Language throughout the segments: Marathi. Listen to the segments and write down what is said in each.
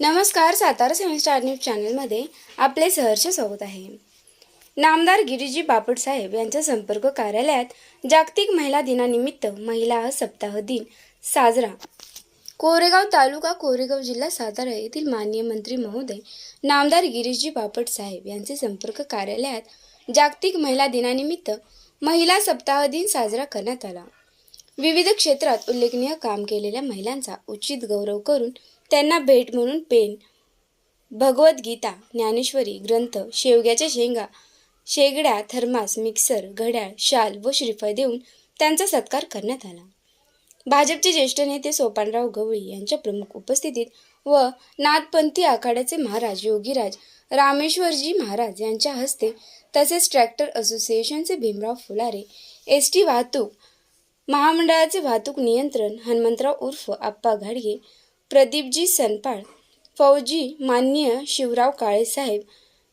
नमस्कार सातारा सेमिस्टार न्यूज चॅनलमध्ये आपले सहर्ष स्वागत आहे. नामदार गिरीजी बापट साहेब यांच्या संपर्क कार्यालयात जागतिक महिला दिनानिमित्त महिला सप्ताह दिन साजरा. कोरेगाव तालुका कोरेगाव जिल्हा सातारा येथील माननीय मंत्री महोदय नामदार गिरीजी बापट साहेब यांचे संपर्क कार्यालयात जागतिक महिला दिनानिमित्त महिला सप्ताह दिन साजरा करण्यात आला. विविध क्षेत्रात उल्लेखनीय काम केलेल्या महिलांचा उचित गौरव करून त्यांना भेट म्हणून पेन भगवद्गीता ज्ञानेश्वरी ग्रंथ शेवग्याच्या शेंगा शेगड्या थर्मास मिक्सर घड्याळ शाल व श्रीफळ देऊन त्यांचा सत्कार करण्यात आला. भाजपचे ज्येष्ठ नेते सोपानराव गवळी यांच्या प्रमुख उपस्थितीत व नाथपंथी आखाड्याचे महाराज योगीराज रामेश्वरजी महाराज यांच्या हस्ते तसेच ट्रॅक्टर असोसिएशनचे भीमराव फुलारे एस टी वाहतूक महामंडळाचे वाहतूक नियंत्रण हनुमंतराव उर्फ आप्पा घाडगे प्रदीपजी सनपाळ फौजी माननीय शिवराव काळेसाहेब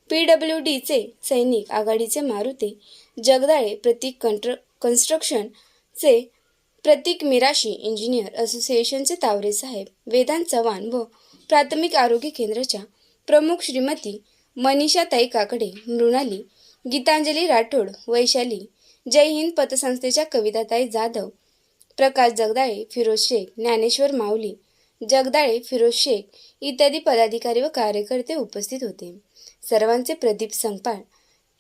पी डब्ल्यू डीचे सैनिक आघाडीचे मारुते जगदाळे प्रतीक कंट्र कन्स्ट्रक्शनचे प्रतीक मिराशी इंजिनियर असोसिएशनचे तावरे साहेब वेदांत चव्हाण व प्राथमिक आरोग्य केंद्राच्या प्रमुख श्रीमती मनीषाताई काकडे मृणाली गीतांजली राठोड वैशाली जय हिंद पतसंस्थेच्या कविताताई जाधव प्रकाश जगदाळे फिरोज शेख ज्ञानेश्वर माऊली जगदाळे फिरोज शेख इत्यादी पदाधिकारी व कार्यकर्ते उपस्थित होते. सर्वांचे प्रदीप संगपाळ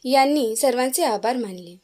यांनी सर्वांचे आभार मानले.